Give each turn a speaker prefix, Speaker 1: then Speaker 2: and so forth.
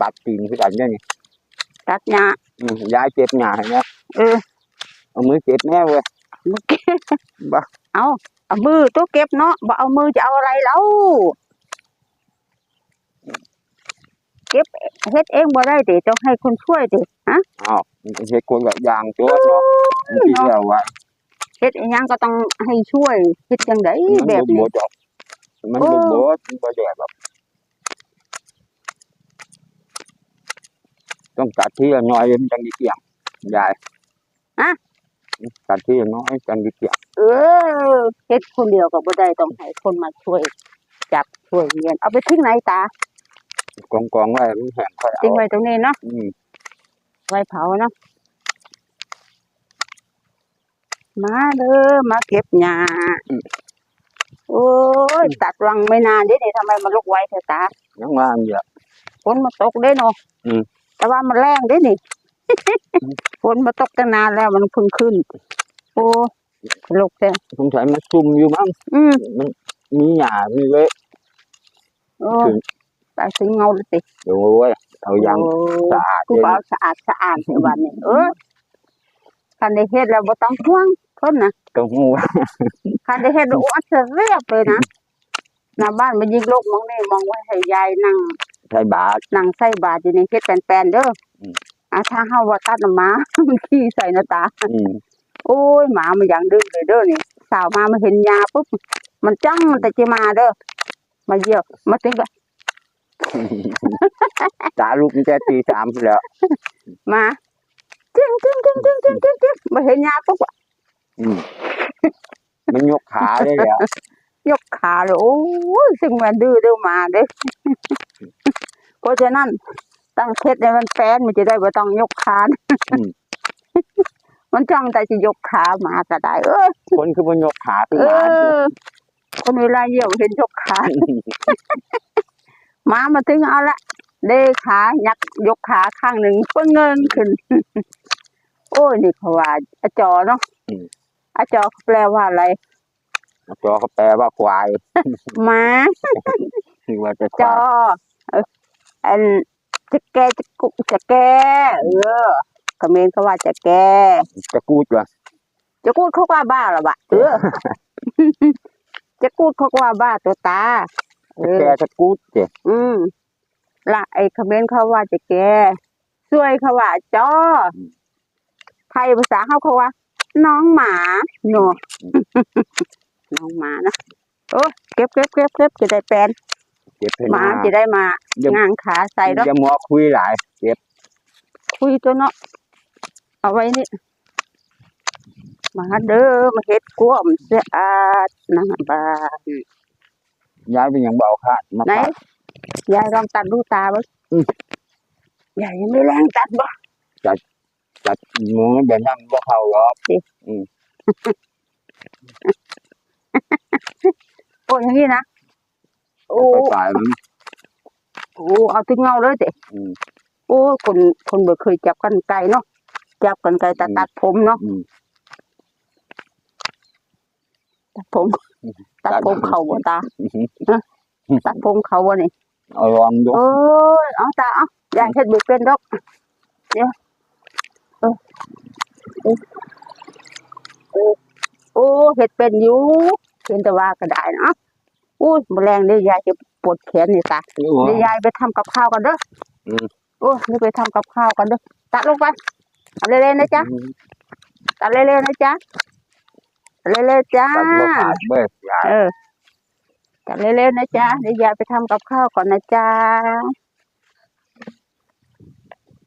Speaker 1: ตัดตีนคือกันเนี่ยนี่
Speaker 2: ตัดหญ้า
Speaker 1: อืมยายเจ็บหน้าเห็นไหม
Speaker 2: เออ
Speaker 1: เอามือเจ็บแน่เว้ย
Speaker 2: บ่เก็บ
Speaker 1: บ่
Speaker 2: เอาเอามือตัวเก็บเนาะบ่เอามือจะเอาอะไรแล้วเก็บเฮ็ดเองบ่ได้ติต้องให้คนช่วยติฮะ
Speaker 1: อ้าวมันเฮ็ดคนแบบอย่างโจ้เนาะมันสิแล้วว่า
Speaker 2: เฮ็ดอีหยังก็ต้องให้ช่วยเฮ็ดจังได
Speaker 1: มัน
Speaker 2: แบบ
Speaker 1: บ่
Speaker 2: นี้
Speaker 1: บ่ดอกมัน
Speaker 2: โอ้
Speaker 1: บ่บ่มันบ่แดดหรอก ต้องตัดที่ละน้อยมันจังสิเกี่ยงยาย
Speaker 2: อะ
Speaker 1: ตัดที่ละน้อยจังสิเกี่ยง
Speaker 2: เออเฮ็ดคนเดียวก็บ่ได้ต้องให้คนมาช่วย จับช่วยเรียนเอาไปทิ้งไหนตาก
Speaker 1: องกองๆไว้มันแห้งค่อยเอา
Speaker 2: ทิ้งไว้ตรงนี้เนาะ
Speaker 1: อืม
Speaker 2: ไว้เผาเนาะมาเด้อมาเก็บหญ้าโอ้ยตัดรังไม่นานเด้นี่ทำไมมันลุกไวแท้ตา
Speaker 1: ยังว่าอันเดียว
Speaker 2: ฝนมาตกเด้เนาะ
Speaker 1: อืม
Speaker 2: แต่ว่ามันแรงเด้นี่ฝนมาตกตั้งนานแล้วมันเพิ่งขึ้น โอ้ลุกแท้
Speaker 1: สงสัยมันซุ่มอยู่มั้ง
Speaker 2: อืม
Speaker 1: มันมีหญ้ามีเละ
Speaker 2: โอ้
Speaker 1: ถึง
Speaker 2: ตายถึงเงาเลยสิ
Speaker 1: โอ้ยเอายาง
Speaker 2: โอ้
Speaker 1: สะอาด
Speaker 2: กู
Speaker 1: เลย
Speaker 2: เอาสะอาดสะอาดในวันนี้เออคันได้เฮ็ดแล้วบ่ต้องห่วงเพิ่นน่ะ
Speaker 1: ตรงหู
Speaker 2: คันได้เฮ็ดแล้วอ้วนจะเรียบเลยนะหน้าบ้านมันยิงโลกมองนี่มองไว้ให้ยายนั่ง
Speaker 1: ใส่บาตร
Speaker 2: นั่งใส่บาตรอยู่ในเฮ็ดแปลนๆเด้ออ
Speaker 1: ม
Speaker 2: อะถ้าเฮาว่าตัดน้ำหมา มันขี้ใส่หน้าตา
Speaker 1: อืม
Speaker 2: โอ้ยหมามันอย่างดื้อเลยเด้อนี่สาวมามาเห็นยาปุ๊บมันจ้องมันแต่จะมาเด้อมาเยี่ยวมาถึงก็
Speaker 1: ตาลูกมันจะตีสามแล้ว
Speaker 2: มาจึ้งจึ้งจึ้งจึ้งจึ้งจึ้งจึ้งมาเห็นยาปุ๊บอะ
Speaker 1: อืมมันยกขาได้แล้ว
Speaker 2: ยกขาเลยโอ้ยซึ่งมันดื้อเด้อมาเด้อ เพราะฉะนั้นตั้งเคล็ดให้มันแฟนมันจะได้บ่ต้องยกขานะ
Speaker 1: อืม
Speaker 2: มันจ้องแต่จะยกขามาก็ได้ เออ
Speaker 1: คนคือมันยกขาขึ้น
Speaker 2: เอ
Speaker 1: มา
Speaker 2: อคนเวลาเยี่ยวเห็นยกขาหมามาถึงเอาละเดขายักยกขาข้างหนึ่งก็เงินขึ้น โอ้ยนี่เขาว่าอาจอเนาะอาจอแปลว่าอะไร
Speaker 1: จอเขาแปลว่าควาย
Speaker 2: หมา
Speaker 1: คือว่าจะค
Speaker 2: จ
Speaker 1: วา
Speaker 2: อยเอออันจะแกจะกุจะแกเออคอมเขมนต์เขาว่าจะแก
Speaker 1: จะกูดวะ
Speaker 2: จะกูดเขาว่าบ้าหรอวะเออ จะกูดเขาว่าบ้าตัวตาเอ
Speaker 1: จะ
Speaker 2: อ
Speaker 1: แกจะกูดเจ้
Speaker 2: อืมละไอ้คอมเขมนต์เขาว่าจะแกช่วยเขาว่าจอไทยภาษาเขาเขาว่า น้องหมาหนูน้องหมานะโอ้เก็บเก็บเก็บเก็บจะได้แปลน
Speaker 1: เจ็บให้
Speaker 2: หมา
Speaker 1: มา
Speaker 2: จะได้มา
Speaker 1: อย่างา
Speaker 2: งขาใส่แล้ว
Speaker 1: อย่ามัวคุยหลาย เจ็บ
Speaker 2: คุยตัวเนาะเอาไว้นี่มาเด้อมาเฮ็ดกวมสะอาดนะบ้าน
Speaker 1: ย้ายเป็นอย่างเบาค่ะมา
Speaker 2: ไหน
Speaker 1: ตัด
Speaker 2: ยายลองตัดดูตาไว้
Speaker 1: อืม
Speaker 2: ยายยังไม่แรงตัดบ่
Speaker 1: ตัดมือแบบนั้นบ่เข้าหรอก
Speaker 2: โอ้ยอย่างนี้นะโอ้
Speaker 1: ไปตายมัน
Speaker 2: โอ้เอาถึงเงาเลยเด้
Speaker 1: อืม
Speaker 2: โอ้คนคนบ่เคยจับกันไกลเนาะจับกันไกลตัด
Speaker 1: อืม
Speaker 2: ตัดผมเนาะ
Speaker 1: อืม
Speaker 2: ตัดผม
Speaker 1: อืม
Speaker 2: ตัด
Speaker 1: ตัด
Speaker 2: ผมเขาบ่ตาตัดผมเขาบ่นี่
Speaker 1: เอาลองดู
Speaker 2: โอ้ยเอาตาเอายายเฮ็ดบ่เป็นดอกเดี๋ยวเออเออเออโอ้เฮ็ดเป็นอยู่เห็นแต่ว่าก็ได้เนาะ อู้ยแมลงเดี๋ยวยายจะปวดแขนนี่ตา
Speaker 1: โอ้
Speaker 2: เดี๋ยวยายไปทำกับข้าวกันเด้ออ
Speaker 1: ม
Speaker 2: โอ้นี่ไปทำกับข้าวกันเด้อตัดลงไปเอาเร็วๆนะจ๊ะตัดเร็วๆนะจ๊ะตัดเร็วๆจ้า
Speaker 1: ตัดบ่ขาดเบ้ยยาย
Speaker 2: เออตัดเร็วๆนะจ๊ะเดี๋ยวยายไปทำกับข้าวก่อนนะจ๊ะ